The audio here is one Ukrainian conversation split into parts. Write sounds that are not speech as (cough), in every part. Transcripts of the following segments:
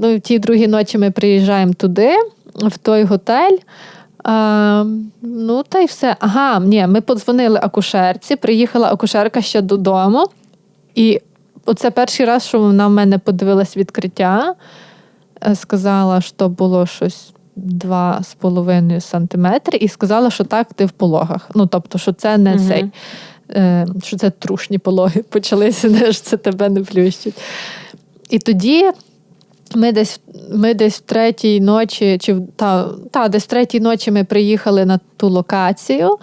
Ну, в тій другій ночі ми приїжджаємо туди, в той готель. А, ну, та й все. Ага, ні, ми подзвонили акушерці, приїхала акушерка ще додому. І оце перший раз, що вона в мене подивилась відкриття, е, сказала, що було щось 2,5 сантиметри, і сказала, що так, ти в пологах. Ну, тобто, що це не Мгм. цей, е, що це трушні пологи (laughs) почалися, не ж це тебе не плющить. І тоді ми десь, ми десь в третій ночі, чи та, та, десь в третій ночі ми приїхали на ту локацію,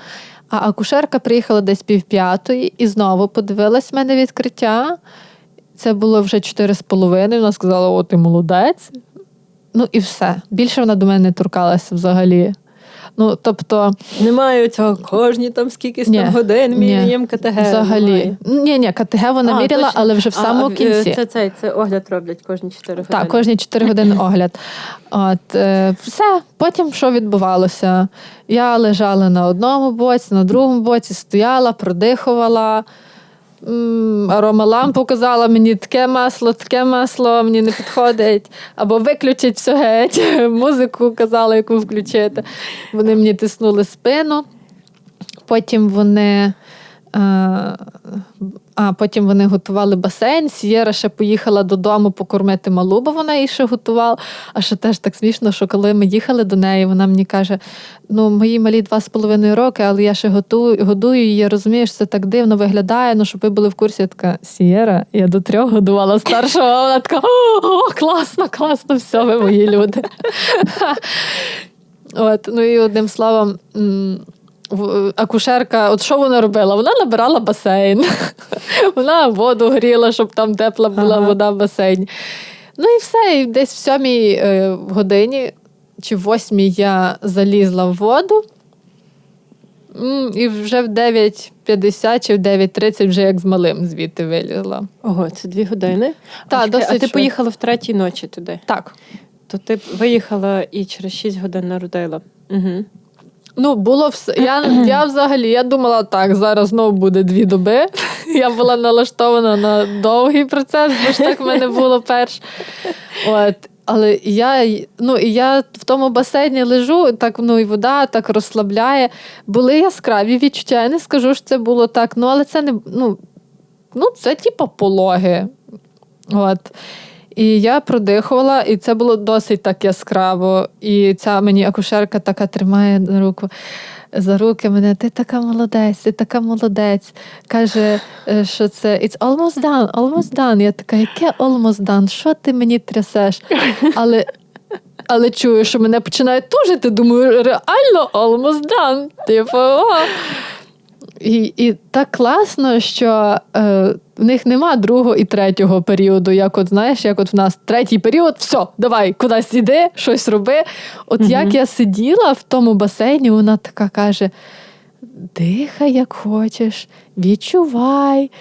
а акушерка приїхала десь півп'ятої і знову подивилась в мене відкриття. Це було вже чотири з половиною. Вона сказала: о, ти молодець. Ну і все. Більше вона до мене не торкалася взагалі. Ну, тобто, Немає цього кожні там скільки там годин міряєм міряємо КТГ. взагалі. Ні, ні, КТГ вона А, міряла, точно. але вже в самому а, кінці. Це, це, це огляд роблять кожні 4 години. Так, кожні 4 години огляд. От, е, все, потім що відбувалося? Я лежала на одному боці, на другому боці, стояла, продихувала. М, Аромалампу казала, мені таке масло, таке масло мені не підходить. Або виключить все геть. (laughs) Музику казала, яку включити. Вони мені тиснули спину. Потім вони. Е, А потім вони готували басейн. Сієра ще поїхала додому покормити малу, бо вона її ще готувала. А ще теж так смішно, що коли ми їхали до неї, вона мені каже: ну, мої малі два з половиною роки, але я ще готую, годую її, розумієш, це так дивно виглядає. Ну, щоб ви були в курсі, я така Сієра, я до трьох годувала старшого. Вона така: о, класно, класно, все, ви мої люди. (laughs) От, ну і одним словом. В- Акушерка, от що вона робила? Вона набирала басейн, (laughs) вона воду гріла, щоб там тепла була Ага. вода в басейні. Ну і все. І десь в сьомій е, годині чи в восьмій я залізла в воду. І вже в 9.50 чи в 9.30 вже як з малим звідти вилізла. Ого, це дві години. Та, а, досить а ти швидко. поїхала в третій ночі туди. Так. То ти виїхала і через 6 годин народила. Угу. Ну, було все. Я, я взагалі я думала, так, зараз знову буде дві доби. (laughs) Я була налаштована на довгий процес, бо ж так в мене було перш. От. Але я, ну, і я в тому басейні лежу, так ну, і вода так розслабляє. Були яскраві відчуття. Я не скажу, що це було так. Ну, але це не ну, ну це типу пологи. От. І я продихувала, і це було досить так яскраво. І ця мені акушерка така тримає за руку. За руки мене, ти така молодець, ти така молодець. Каже, е, що це it's almost done, almost done. Я така, яке almost done? Що ти мені трясеш? Але, але чую, що мене починає тужити. Думаю, реально almost done. Типу, о. І, і так класно, що е, в них нема другого і третього періоду. Як от знаєш, як от в нас третій період, все, давай, кудись іди, щось роби. От Мгм. як я сиділа в тому басейні, вона така каже: дихай, як хочеш, відчувай.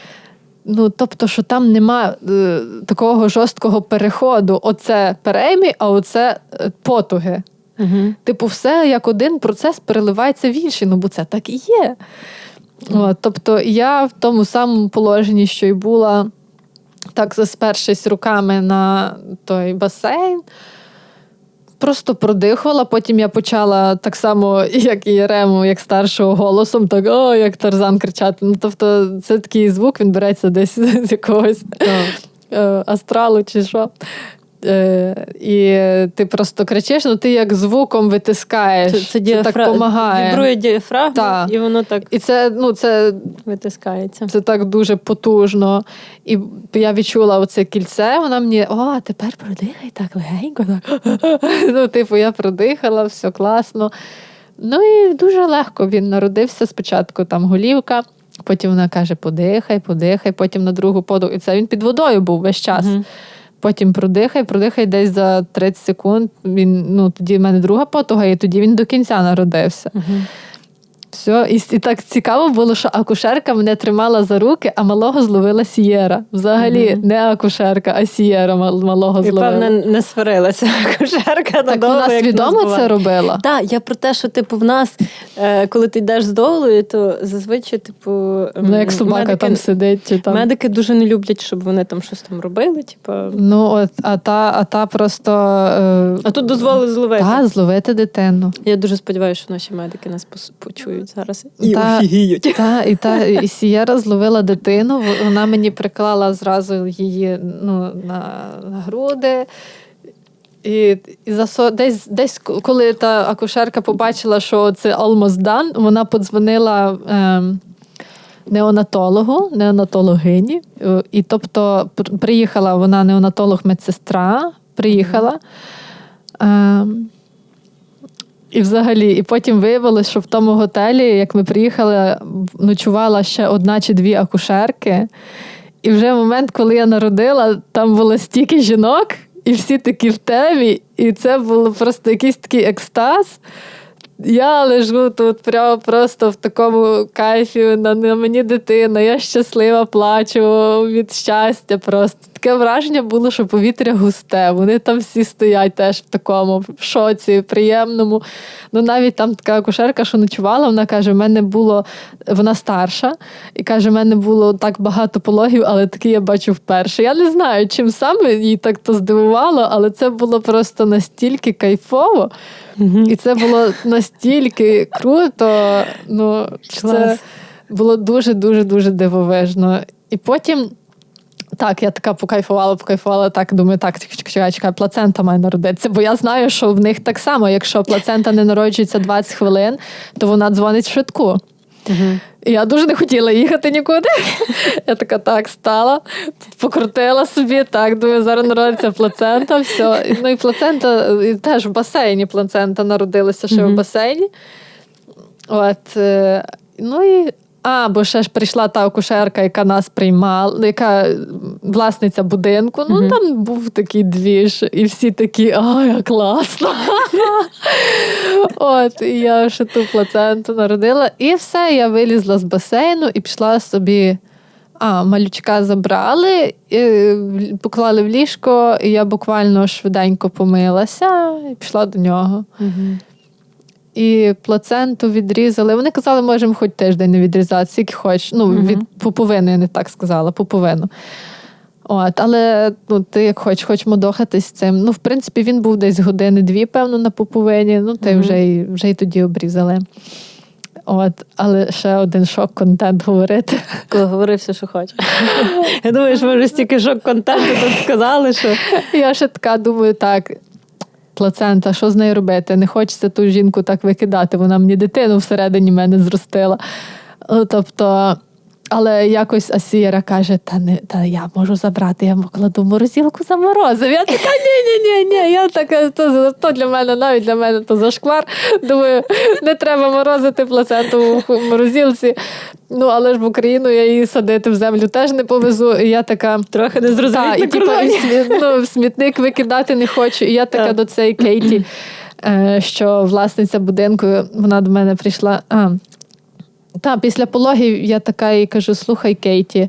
Ну, тобто, що там нема е, такого жорсткого переходу. Оце переймі, а оце е, потуги. Угу. Типу, все як один процес переливається в інший, ну бо це так і є. От, тобто я в тому самому положенні, що й була, так заспершись руками на той басейн, просто продихувала. Потім я почала так само, як і Єрему, як старшого голосом, так о, як Тарзан кричати. Ну, тобто, це такий звук, він береться десь з якогось е, астралу чи що. Е, і ти просто кричиш, ну ти як звуком витискаєш. Це, це, так діафра... допомагає. Вібрує діафрагма, Так. і воно так І це, ну, це, витискається. це так дуже потужно. І я відчула оце кільце, вона мені, о, тепер продихай так легенько. Так. (laughs) Ну, типу, я продихала, все класно. Ну і дуже легко він народився. Спочатку там голівка, потім вона каже: подихай, подихай, потім на другу подух. І це він під водою був весь час. Мгм. Потім продихай, продихай десь за 30 секунд. Він, ну, тоді в мене друга потуга, і тоді він до кінця народився. Мгм. Все, і, і так цікаво було, що акушерка мене тримала за руки, а малого зловила Сієра. Взагалі, Мгм. не акушерка, а Сієра мал- малого І, зловила. певне, не сварилася (laughs) кушерка так надовго, вона свідомо це робила. Так, я про те, що типу в нас, е, коли ти йдеш з долою, то зазвичай, типу, Ну, як собака медики, там сидить. Чи там. медики дуже не люблять, щоб вони там щось там робили. Типу, Ну, от, а та, а та просто е, а тут дозволили зловити. та, зловити дитину. Я дуже сподіваюся, що наші медики нас пос- почують зараз і Та- офігіють. Та, і та і Сієра зловила дитину. Вона мені приклала зразу її ну, на, на груди. І, і засо, десь, десь, коли та акушерка побачила, що це almost done, вона подзвонила ем, неонатологу, неонатологині. Е, І тобто приїхала вона неонатолог-медсестра, приїхала. Ем, і взагалі, і потім виявилось, що в тому готелі, як ми приїхали, ночувала ще одна чи дві акушерки. І вже момент, коли я народила, там було стільки жінок, і всі такі в темі, і це було просто якийсь такий екстаз. Я лежу тут прямо просто в такому кайфі, на мені дитина, я щаслива, плачу від щастя. Просто таке враження було, що повітря густе. Вони там всі стоять теж в такому в шоці, приємному. Ну навіть там така акушерка, що ночувала, вона каже: в мене було, вона старша, і каже, в мене було так багато пологів, але такі я бачу вперше. Я не знаю, чим саме її так то здивувало, але це було просто настільки кайфово. І це було настільки круто. Ну, це було дуже-дуже дуже дивовижно. І потім. Так, я така покайфувала, покайфувала, так думаю, так, чекай, чекай, плацента має народитися. Бо я знаю, що в них так само, якщо плацента не народжується 20 хвилин, то вона дзвонить в швидку. І я дуже не хотіла їхати нікуди. (laughs) Я така так стала, покрутила собі, так, думаю, зараз народиться плацента, все. Ну і плацента і теж в басейні плацента народилася ще в басейні. От, е, ну і. А, бо ще ж прийшла та акушерка, яка нас приймала, яка власниця будинку. Ну, Мгм. там був такий двіж, і всі такі, а, як класно. От, і я ще ту плаценту народила. І все, я вилізла з басейну і пішла собі. А, малючка забрали, і поклали в ліжко, і я буквально швиденько помилася і пішла до нього. І плаценту відрізали. Вони казали, можемо хоч тиждень не відрізати, скільки хоч. Ну, Мгм. від пуповини, я не так сказала, пуповину. От, але ну, ти як хоч, хоч модохатись цим. Ну, в принципі, він був десь години-дві, певно, на пуповині. Ну, ти Мгм. вже, й, вже й тоді обрізали. От, але ще один шок-контент говорити. Коли говорив все, що хоче. (laughs) Я думаю, що ми вже стільки шок контенту тут сказали, що (laughs) Я ще така думаю, так. Плацента, що з нею робити? Не хочеться ту жінку так викидати. Вона мені дитину всередині мене зростила. Е, Тобто, але якось Асієра каже: та не та я можу забрати, я кладу в морозилку заморозив. Я така, ні, ні, ні. Я така, то, то для мене, навіть для мене то зашквар. Думаю, не треба морозити плаценту в морозилці. Ну, але ж в Україну я її садити в землю теж не повезу. І я така. трохи не Так, зрозуміло і типу, і ну, в смітник викидати не хочу. І я така Так. до цієї Кейті, е, що власниця будинку, вона до мене прийшла. А, та, після пологів я така їй кажу: слухай, Кейті.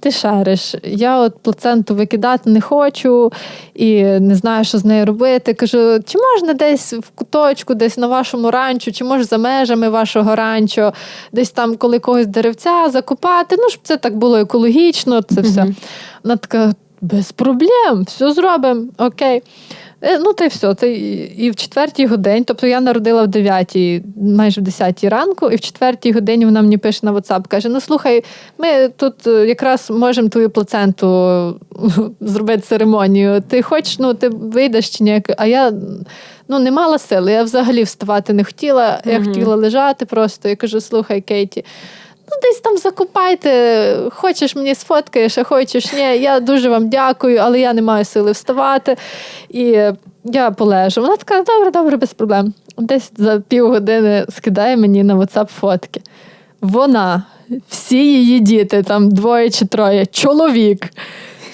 Ти шариш, я от плаценту викидати не хочу і не знаю, що з нею робити. Кажу, чи можна десь в куточку, десь на вашому ранчо, чи може за межами вашого ранчо, десь там, коли когось деревця закопати, ну щоб це так було екологічно, це все. Вона така, без проблем, все зробимо, окей. Е, Ну, й все. Й- і в четвертій годині, тобто я народила в дев'ятій, майже в десятій ранку, і в четвертій годині вона мені пише на WhatsApp, каже: Ну слухай, ми тут е, якраз можемо твою плаценту (laughs) зробити церемонію. Ти хочеш, ну ти вийдеш чи ні? А я ну, не мала сили. Я взагалі вставати не хотіла. Я Мгм. хотіла лежати просто. Я кажу: слухай, Кейті. Ну, десь там закупайте, хочеш мені сфоткаєш, а хочеш ні. Я дуже вам дякую, але я не маю сили вставати. І я полежу. Вона така, добре, добре, без проблем. Десь за півгодини скидає мені на WhatsApp фотки. Вона, всі її діти, там двоє чи троє, чоловік,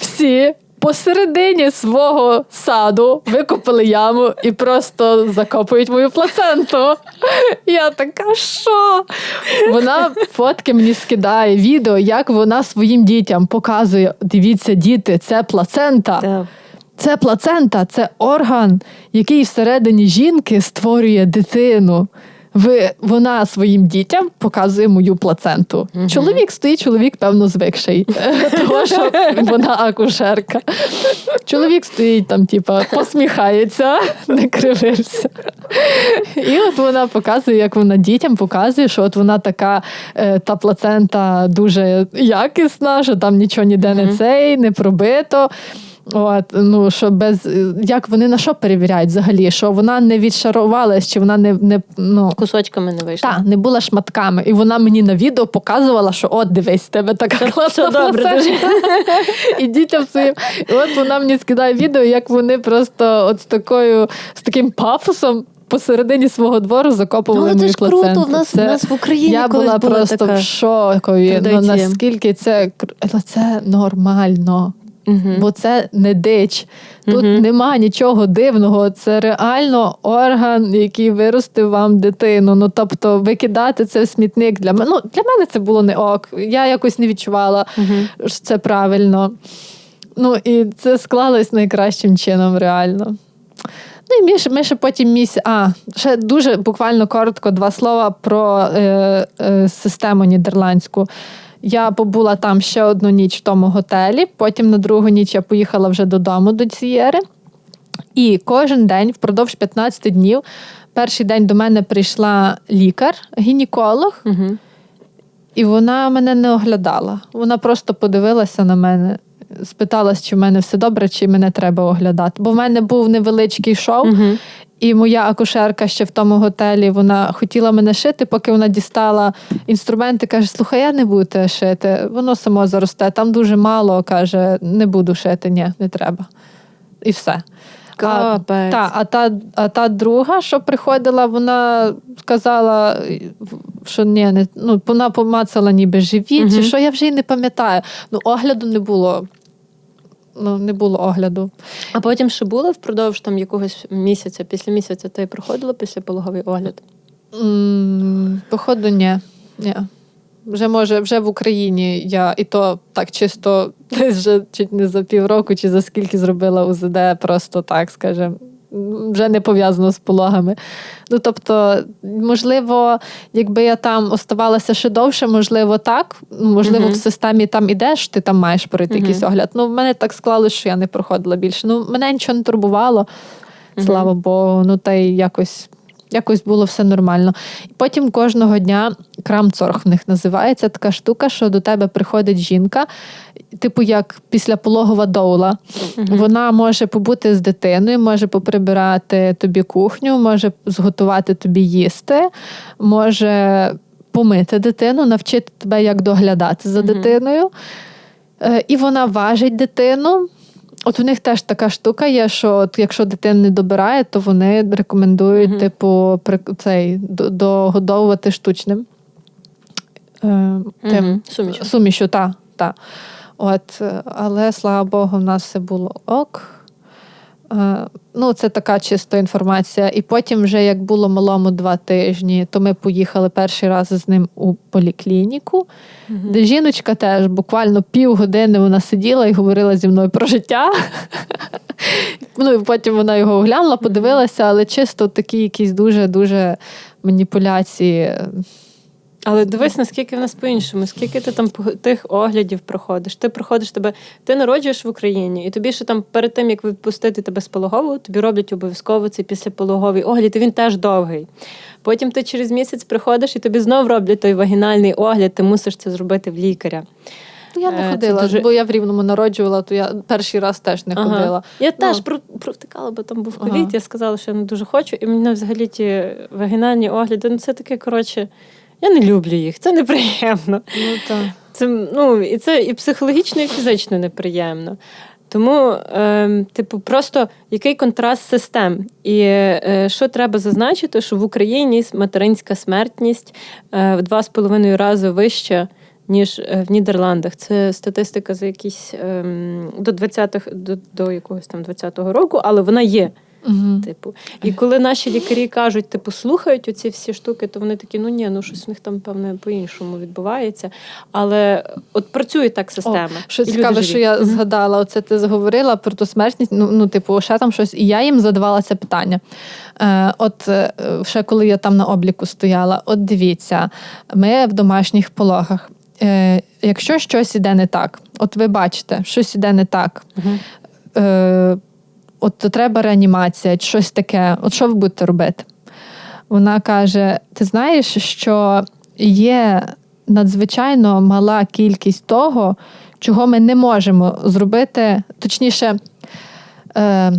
всі посередині свого саду викопали яму і просто закопують мою плаценту. Я така, що? Вона фотки мені скидає, відео, як вона своїм дітям показує: дивіться, діти, це плацента. Так. Це плацента, це орган, який всередині жінки створює дитину. Ви, вона своїм дітям показує мою плаценту. Чоловік стоїть, чоловік, певно, звикший, (laughs) тому що вона акушерка. Чоловік стоїть там, типа, посміхається, (laughs) не кривився. І от вона показує, як вона дітям показує, що от вона така, е, та плацента дуже якісна, що там нічого ніде не цей, не пробито. От, ну, що без, як вони на що перевіряють взагалі? Що вона не відшарувалась, чи вона не, не, ну, Кусочками не вийшло. та, не була шматками. І вона мені на відео показувала, що от дивись, тебе така класна добре. (laughs) І дітям своїм. І от вона мені скидає відео, як вони просто от з такою, з таким пафосом. Посередині свого двору закопували Ну, це мою ж круто, плаценту. в нас- в нас в Україні я була була просто така в шокові. Ну, наскільки це це нормально. Бо це не дич. Тут нема нічого дивного. Це реально орган, який виростив вам дитину. Ну тобто, викидати це в смітник для мене. Ну, для мене це було не ок. Я якось не відчувала, що це правильно. Ну і це склалось найкращим чином, реально. Ну і ми, ще- ми ще потім місяць. А, ще дуже буквально коротко два слова про е, е, систему нідерландську. Я побула там ще одну ніч в тому готелі. Потім на другу ніч я поїхала вже додому до Цієри. І кожен день, впродовж 15 днів, перший день до мене прийшла лікар, гінеколог, Угу. і вона мене не оглядала. Вона просто подивилася на мене, спиталась, чи в мене все добре, чи мене треба оглядати. Бо в мене був невеличкий шоу, Угу. І моя акушерка ще в тому готелі вона хотіла мене шити, поки вона дістала інструменти, каже: слухай, я не буду те шити, воно само заросте. Там дуже мало, каже, не буду шити, ні, не треба. І все. А, та, а, та, а та друга, що приходила, вона сказала, що ні, не, ну, вона помацала ніби живіт, чи що я вже й не пам'ятаю. Ну, огляду не було. Ну, не було огляду. А потім ще було впродовж там якогось місяця, після місяця ти проходила після пологовий огляд? Mm, Походу, ні. ні. Вже може, вже в Україні я і то так чисто десь (laughs) вже чуть не за півроку, чи за скільки зробила УЗД, просто так скажемо. Вже не пов'язано з пологами. Ну тобто, можливо, якби я там оставалася ще довше, можливо, так. Можливо, Мгм. в системі там ідеш, ти там маєш пройти Мгм. якийсь огляд. Ну, в мене так склалося, що я не проходила більше. Ну, мене нічого не турбувало, Мгм. слава Богу. Ну та й якось. Якось було все нормально. І потім кожного дня крамцорг в них називається така штука, що до тебе приходить жінка, типу як післяпологова доула. Вона може побути з дитиною, може поприбирати тобі кухню, може зготувати тобі їсти, може помити дитину, навчити тебе, як доглядати за Мгм. дитиною. Е, І вона важить дитину. От у них теж така штука є, що от якщо дитина не добирає, то вони рекомендують, Мгм. типу, при, цей, до- догодовувати штучним. Е, тим. Сумішу, та, та. От, е, але слава Богу, в нас все було ок. Е, Ну, це така чисто інформація. І потім, вже як було малому два тижні, то ми поїхали перший раз з ним у поліклініку, Мгм. де жіночка теж буквально півгодини вона сиділа і говорила зі мною про життя. (laughs) Ну, і потім вона його оглянула, подивилася, але чисто такі якісь дуже-дуже маніпуляції. Але дивись, наскільки в нас по-іншому, скільки ти там тих оглядів проходиш. Ти проходиш тебе, ти народжуєш в Україні, і тобі ще там перед тим, як відпустити тебе з пологового, тобі роблять обов'язково цей післяпологовий огляд, і він теж довгий. Потім ти через місяць приходиш і тобі знов роблять той вагінальний огляд, ти мусиш це зробити в лікаря. Ну, я Е, не ходила, дуже- бо я в рівному народжувала, то я перший раз теж не Ага. ходила. Я Ну. теж провтикала, бо там був ковід. Ага. Я сказала, що я не дуже хочу. І мене взагалі ті вагінальні огляди, ну це таке, коротше, я не люблю їх, це неприємно. Ну, так. Це ну і це і психологічно, і фізично неприємно. Тому, е, типу, просто який контраст систем. І е, що треба зазначити, що в Україні материнська смертність е, в два з половиною рази вища, ніж е, в Нідерландах. Це статистика за якісь ем, до 20-х, до, до якогось там 20-го року, але вона є. Угу. Типу, і коли наші лікарі кажуть, типу, слухають оці всі штуки, то вони такі, ну ні, ну щось в них там певне по-іншому відбувається. Але от працює так система. Що І цікаве, що я згадала, оце ти зговорила про ту смертність. Ну, ну, типу, ще там щось, і я їм задавала це питання. Е, от е, ще коли я там на обліку стояла, от дивіться, ми в домашніх пологах. Е, якщо щось іде не так, от ви бачите, щось іде не так. Мгм. Е, от треба реанімація, щось таке. От що ви будете робити? Вона каже: ти знаєш, що є надзвичайно мала кількість того, чого ми не можемо зробити, точніше, е,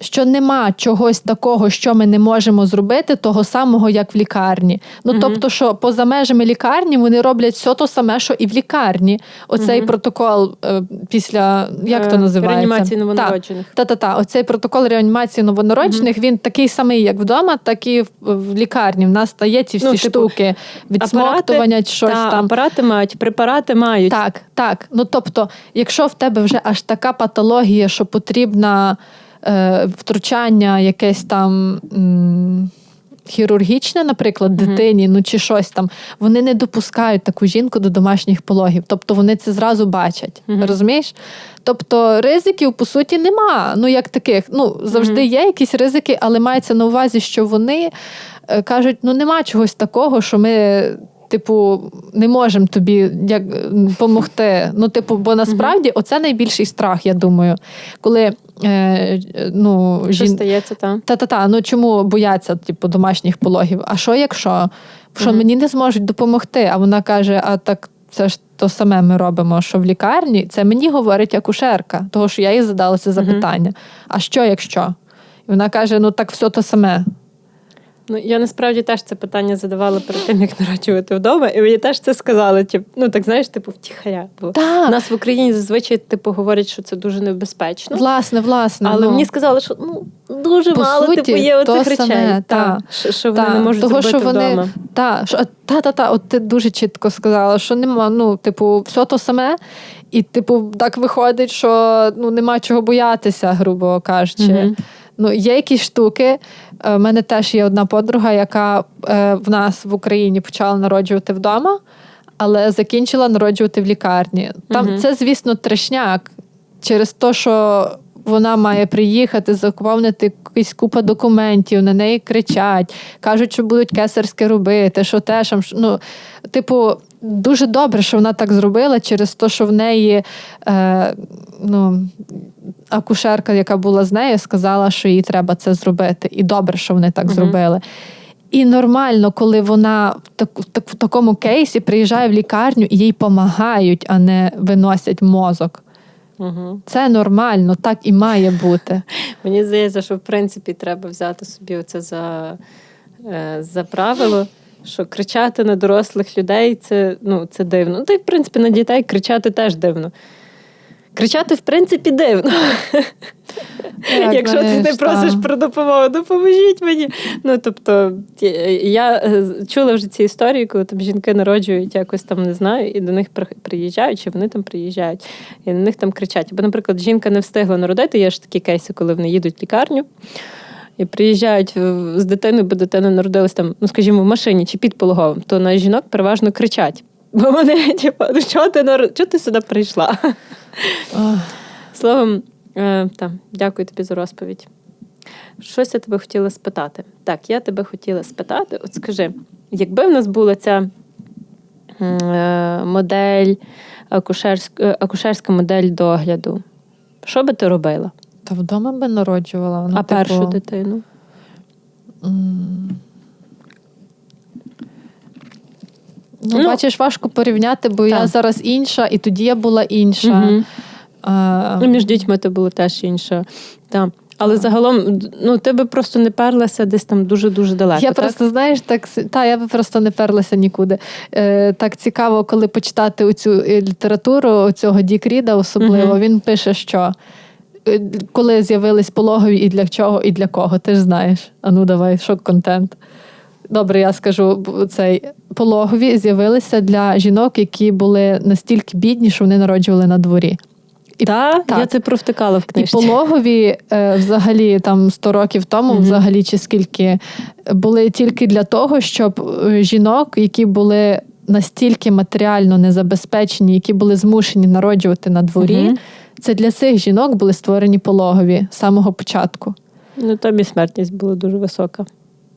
що нема чогось такого, що ми не можемо зробити, того самого, як в лікарні. Ну Мгм. тобто, що поза межами лікарні вони роблять все то саме, що і в лікарні. Оцей Мгм. протокол е, після як то Е, називається? Реанімації новонароджених. Та-та-та, оцей протокол реанімації новонароджених, він такий самий, як вдома, так і в, в лікарні. В нас стає ці всі Ну, типу, штуки, відсмоктування, щось Та, там. апарати мають, препарати мають. Так, так. Ну тобто, якщо в тебе вже аж така патологія, що потрібна е, втручання якесь там. М- Хірургічне, наприклад, дитині, ну чи щось там, вони не допускають таку жінку до домашніх пологів. Тобто вони це зразу бачать. Мгм. Розумієш? Тобто ризиків, по суті, нема. Ну, як таких. Ну, завжди Мгм. є якісь ризики, але мається на увазі, що вони е, кажуть: ну нема чогось такого, що ми. Типу, не можемо тобі як допомогти. Ну, типу, бо насправді оце найбільший страх, я думаю, коли е, ну, жін... стається там? Та-та-та, ну чому бояться типу, домашніх пологів? А що якщо? Що Мгм. мені не зможуть допомогти? А вона каже: а так це ж то саме ми робимо, що в лікарні це мені говорить акушерка, того що я їй задала це запитання. А що якщо? І вона каже: ну так все то саме. Ну, я насправді теж це питання задавала перед тим, як народжувати вдома, і мені теж це сказали. Тип, ну так знаєш, типу, втіхаря. Бо Так, у нас в Україні зазвичай типу говорять, що це дуже небезпечно. власне, власне. Але ну, мені сказали, що ну дуже По мало суті, типу є оцих речей, саме, та, та. що, вони Та, не можуть того, зробити що вони- вдома. Та, що, та, та, та, от ти дуже чітко сказала, що нема, ну, типу, все то саме, і, типу, так виходить, що ну, нема чого боятися, грубо кажучи. Мгм. Ну, є якісь штуки. У мене теж є одна подруга, яка е, в нас в Україні почала народжувати вдома, але закінчила народжувати в лікарні. Там Мгм. це, звісно, трешняк через те, що вона має приїхати, заповнити якусь купа документів, на неї кричать, кажуть, що будуть кесарське робити, що те, що, ну, типу, дуже добре, що вона так зробила через те, що в неї е, ну, акушерка, яка була з нею, сказала, що їй треба це зробити. І добре, що вони так Мгм. зробили. І нормально, коли вона в, так, в, так- в такому кейсі приїжджає в лікарню і їй допомагають, а не виносять мозок. Угу. Це нормально, так і має бути. (laughs) Мені здається, що в принципі треба взяти собі оце за, е, за правило. Що кричати на дорослих людей це, ну, це дивно. Ну, та й в принципі на дітей кричати теж дивно. Кричати, в принципі, дивно. Так, (laughs) Якщо ти не просиш про допомогу, допоможіть мені. Ну тобто, я е, чула вже ці історії, коли там жінки народжують якось там не знаю, і до них приїжджають, чи вони там приїжджають, і на них там кричать. Бо, наприклад, жінка не встигла народити. Є ж такі кейси, коли вони їдуть в лікарню. І приїжджають з дитиною, бо дитина народилась там, ну скажімо, в машині чи під пологовим, то на жінок переважно кричать. (laughs) Бо вони, типу, ну чого ти нар... чого ти сюди прийшла? Словом, е, та, дякую тобі за розповідь. Щось я тебе хотіла спитати. Так, я тебе хотіла спитати. От скажи, якби в нас була ця е, модель, акушерська, е, акушерська модель догляду, що би ти робила? Та вдома би народжувала. Ну, а типу, першу дитину? Ну, Ну, бачиш, важко порівняти, бо я зараз інша, і тоді я була інша. Мгм. А, Ну, між дітьми ти було теж інше. Та. Але загалом, ну, ти би просто не перлася десь там дуже-дуже далеко. Я так? просто, знаєш, так та я би просто не перлася нікуди. Е, так цікаво, коли почитати оцю е, літературу цього Дік Ріда, особливо Мгм. він пише, що коли з'явились пологові і для чого, і для кого. Ти ж знаєш. А ну давай, шок контент. Добре, я скажу цей пологові з'явилися для жінок, які були настільки бідні, що вони народжували на дворі. І, та, так. я це провтикала в І книжці. пологові е, взагалі там 100 років тому, Мгм. взагалі чи скільки, були тільки для того, щоб е, жінок, які були настільки матеріально незабезпечені, які були змушені народжувати на дворі, Мгм. Це для цих жінок були створені пологові з самого початку. Ну, там і смертність була дуже висока.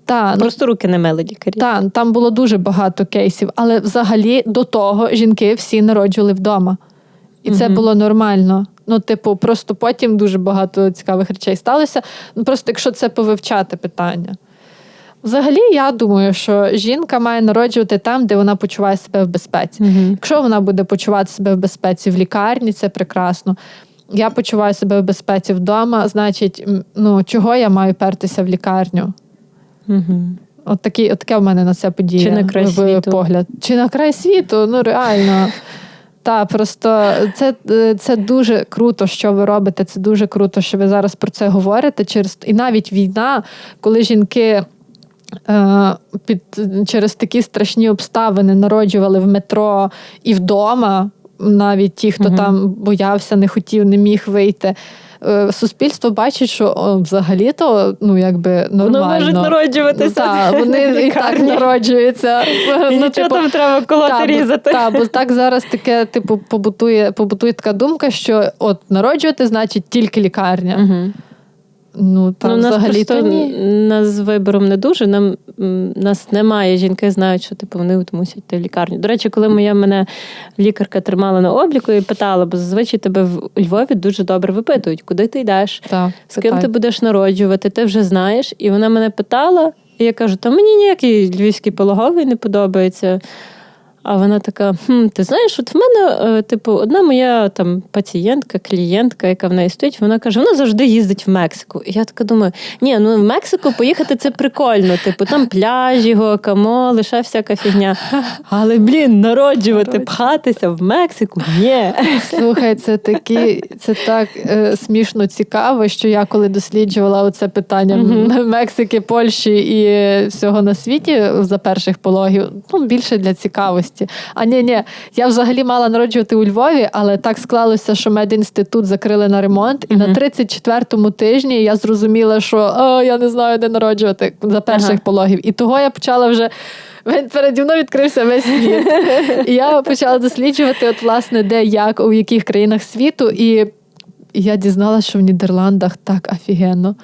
Та, ну, Просто руки не мили лікарі. та, там було дуже багато кейсів, але взагалі до того жінки всі народжували вдома. І це Мгм. було нормально. Ну, типу, просто потім дуже багато цікавих речей сталося. Ну, просто якщо це повивчати питання. Взагалі, я думаю, що жінка має народжувати там, де вона почуває себе в безпеці. Угу. Якщо вона буде почувати себе в безпеці в лікарні, це прекрасно. Я почуваю себе в безпеці вдома, значить, ну чого я маю пертися в лікарню? Угу. От такий, от таке в мене на це подія. Чи на край в- світу. погляд. Чи на край світу? Ну реально. Та просто це, це дуже круто, що ви робите. Це дуже круто, що ви зараз про це говорите. Через і навіть війна, коли жінки. Е, Під через такі страшні обставини народжували в метро і вдома, навіть ті, хто Мгм. там боявся, не хотів, не міг вийти. Е, Суспільство бачить, що взагалі-то ну якби нормально. Воно можуть народжуватися. Ну, так, вони (laughs) і так народжуються. І Ну, нічого типу, там треба колоти та, різати. Та, бо так зараз таке, типу, побутує, побутує така думка, що от народжувати значить тільки лікарня. Угу. Ну там ну, нас взагалі то ні. нас з вибором не дуже. Нам нас немає. Жінки знають, що типу вони от мусять йти в лікарню. До речі, коли моя мене лікарка тримала на обліку і питала, бо зазвичай тебе в Львові дуже добре випитують, куди ти йдеш, Та, з ким ти будеш народжувати, ти вже знаєш. І вона мене питала, і я кажу: та мені ніякий львівський пологовий не подобається. А вона така: хм, ти знаєш, от в мене, е, типу, одна моя там пацієнтка, клієнтка, яка в неї стоїть, вона каже, вона завжди їздить в Мексику. І я така думаю, ні, ну в Мексику поїхати це прикольно. Типу, там пляжі, гуакамоле, лише всяка фігня. Але, блін, народжувати, пхатися в Мексику? Ні. Слухай, це такі, це так е, смішно цікаво, що я коли досліджувала оце питання Мгм. Мексики, Польщі і всього на світі за перших пологів, ну більше для цікавості. А ні, ні, я взагалі мала народжувати у Львові, але так склалося, що медінститут закрили на ремонт, і Мгм. на 34-му тижні я зрозуміла, що О, я не знаю, де народжувати за перших Ага. пологів. І того я почала вже. Переді мною відкрився весь світ. І я почала досліджувати, от, власне, де, як, у яких країнах світу. І я дізналася, що в Нідерландах так офігенно.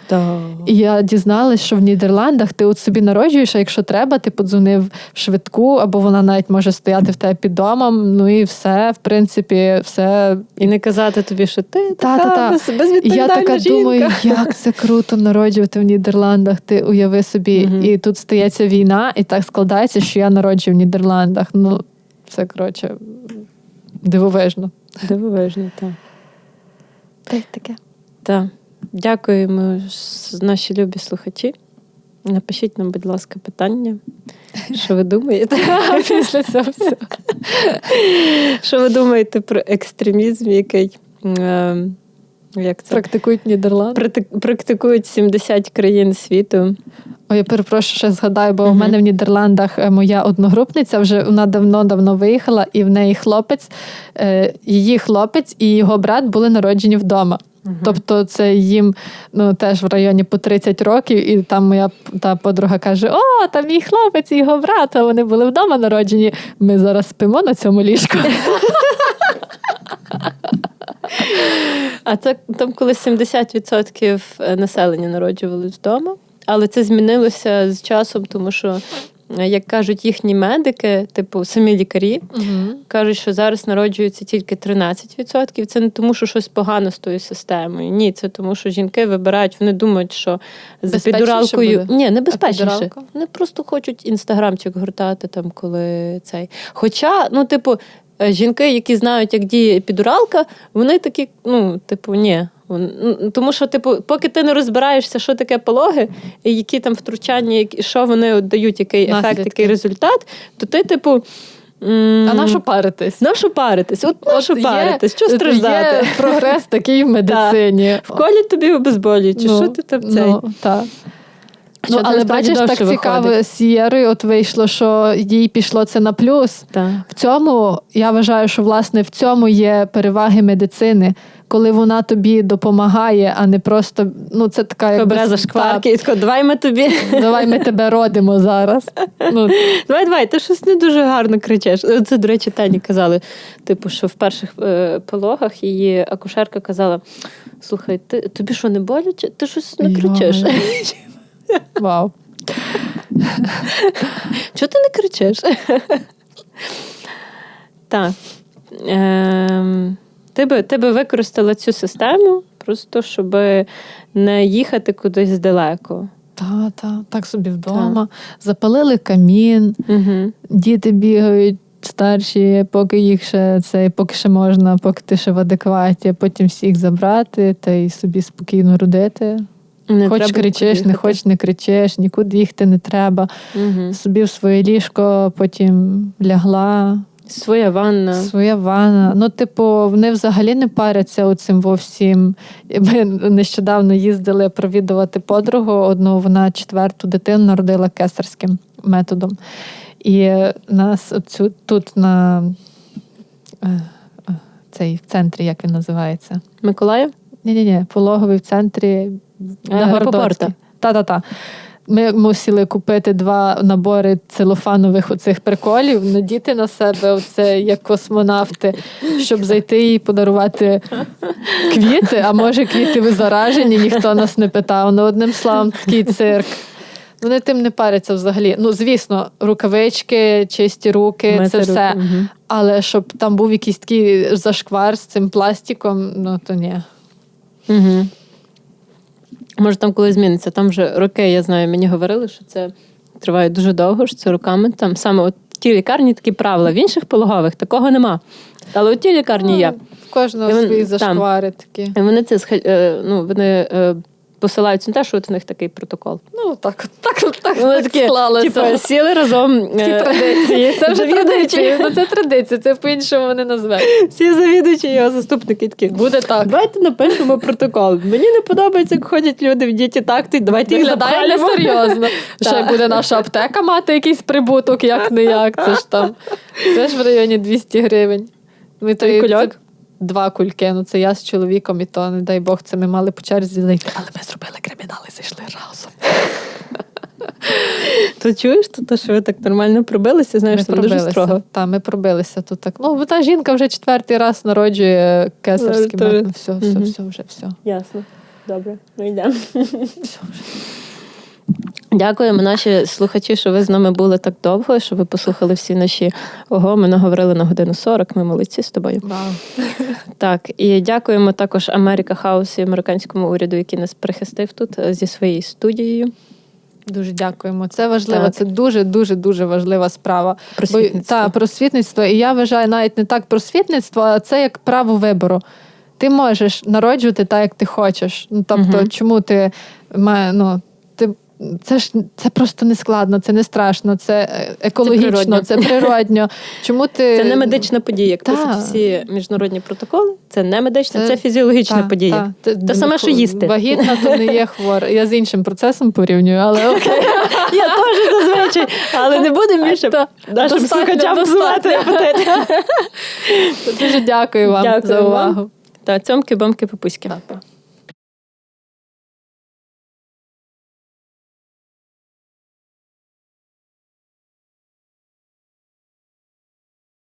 І я дізналась, що в Нідерландах ти от собі народжуєш, а якщо треба, ти подзвонив в швидку, або вона навіть може стояти в тебе під домом. Ну і все, в принципі, все. І не казати тобі, що ти така Та-та-та. без- я така жінка. думаю, як це круто народжувати в Нідерландах. Ти уяви собі, Мгм. і тут стається війна, і так складається, що я народжую в Нідерландах. Ну, це коротше дивовижно. Дивовижно, так. Та й таке. Так. Дякуємо, наші любі слухачі. Напишіть нам, будь ласка, питання. Що ви думаєте? (laughs) Після цього всього. Що ви думаєте про екстремізм, який е, як це? Практикують Нідерланди. Практикують 70 країн світу? Ой, я перепрошую, ще згадаю, бо в мене в Нідерландах е, моя одногрупниця вже вона давно-давно виїхала, і в неї хлопець, е, її хлопець і його брат були народжені вдома. Тобто це їм ну, теж в районі по 30 років, і там моя та подруга каже: О, там мій хлопець і його брат, а вони були вдома народжені. Ми зараз спимо на цьому ліжку. (laughs) А це там коли 70% населення народжувалось вдома. Але це змінилося з часом, тому що, е, як кажуть їхні медики, типу самі лікарі, кажуть, що зараз народжується тільки 13%. Це не тому, що щось погано з тою системою. Ні, це тому, що жінки вибирають, вони думають, що за підуралкою буде? ні, не А безпечніше. підуралка? Вони просто хочуть інстаграмчик гортати там, коли цей. Хоча, ну, типу. Е, Жінки, які знають, як діє підуралка, вони такі, ну, типу, ні. Ну, Тому що, типу, поки ти не розбираєшся, що таке пологи, і які там втручання, які- що вони дають, який ефект, який результат, то ти, типу. А на що паритись? на що паритись? От на що паритись? Що страждати? Є прогрес такий в (laughs) медицині. Вколять тобі обезболюючи, Ну, що ти там цей? Ну, але бачиш, так цікаво з Сієрою, от вийшло, що їй пішло це на плюс. Так. В цьому я вважаю, що власне в цьому є переваги медицини, коли вона тобі допомагає, а не просто ну це така Бере шкварки і тако, давай ми тобі. Давай ми тебе родимо зараз. Ну, (laughs) Давай, давай, ти щось не дуже гарно кричеш. Це, до речі, Тані казали, типу, що в перших е, пологах її акушерка казала: слухай, ти, тобі що не боляче? Ти щось не кричиш. (laughs) Вау. Чого ти не кричиш? так. Ем, ти, би, ти би використала цю систему просто, щоб не їхати кудись далеко. Та, та, так собі вдома. Запалили камін, Угу. діти бігають. Старші, поки їх ще це, поки ще можна, поки ти ще в адекваті, потім всіх забрати та й собі спокійно родити. Не хоч кричиш, не хоч не кричиш, нікуди їхати не треба. Угу. Собі в своє ліжко, потім лягла, Своя ванна. своя ванна. Ну, типу, вони взагалі не паряться оцим всім. Ми нещодавно їздили провідувати подругу одну, вона четверту дитину народила кесарським методом. І нас оцю, тут на е, е, цей в центрі, як він називається? Миколаїв? Ні-ні-ні, пологовий в центрі Аеропорта. Та-та-та. Ми мусили купити два набори целофанових оцих приколів, надіти на себе оце як космонавти, щоб зайти і подарувати квіти. А може, квіти ви заражені, ніхто нас не питав. Ну, одним словом, такий цирк. Вони тим не паряться взагалі. Ну, звісно, рукавички, чисті руки, Мити це все. руки, мгм. Але щоб там був якийсь такий зашквар з цим пластиком, ну то ні. Угу. Може, там коли зміниться. Там вже роки, я знаю, мені говорили, що це триває дуже довго, що це роками. Там саме от ті лікарні такі правила. В інших пологових такого нема. Але у тій лікарні є. В кожного свої зашквари такі. І вони це е, ну, вони е, посилаються на те, що от в них такий протокол. Ну, так, так, так, Вони так такі, склалося. типу, сіли разом. Такі е, традиції. (laughs) Це вже традиції. (laughs) Ну, це традиції, це по-іншому не назвеш. Всі завідуючі його заступники такі. Буде так. Давайте напишемо протокол. Мені не подобається, як ходять люди в діті такти. Давайте їх Виглядає запхаємо. несерйозно. (laughs) Ще Так. буде наша аптека мати якийсь прибуток, як не як. Це ж там. Це ж в районі 200 гривень. Ми Той то- кульок? Два кульки. Ну це я з чоловіком, і то, не дай Бог, це ми мали по черзі зайти. Але ми зробили кримінал і зайшли разом. (laughs) То чуєш, то, то що ви так нормально пробилися, знаєш, ми там дуже строго. Та, ми пробилися тут так. Ну, та жінка вже четвертий раз народжує кесарським. Все, все, все, вже все. Ясно. Добре, ми йдемо. все вже. Дякуємо, наші слухачі, що ви з нами були так довго, що ви послухали всі наші ого. Ми наговорили на годину 40, Ми молодці з тобою. Вау. (laughs) Так, і дякуємо також Америка Хаус і американському уряду, який нас прихистив тут е, зі своєю студією. Дуже дякуємо. Це важливо. Так. Це дуже дуже дуже важлива справа. Просвітництво. Бо, та, просвітництво. І я вважаю навіть не так просвітництво, а це як право вибору. Ти можеш народжувати так, як ти хочеш. Ну тобто, Мгм. чому ти має, ну. Це ж це просто не складно, це не страшно, це е, екологічно, природньо. це природньо. Чому ти Це не медична подія, як Та. пишуть всі міжнародні протоколи. Це не медична, це, Це- фізіологічна Та, подія. та. Те саме, що їсти. Вагітна, то не є хвора. Я з іншим процесом порівнюю, але окей. (laughs) Я теж зазвичай, але не будемо більше нашим слухачам достатньо. Дуже дякую вам Дякую за вам. увагу. Та цьомки, бомки, папуськи.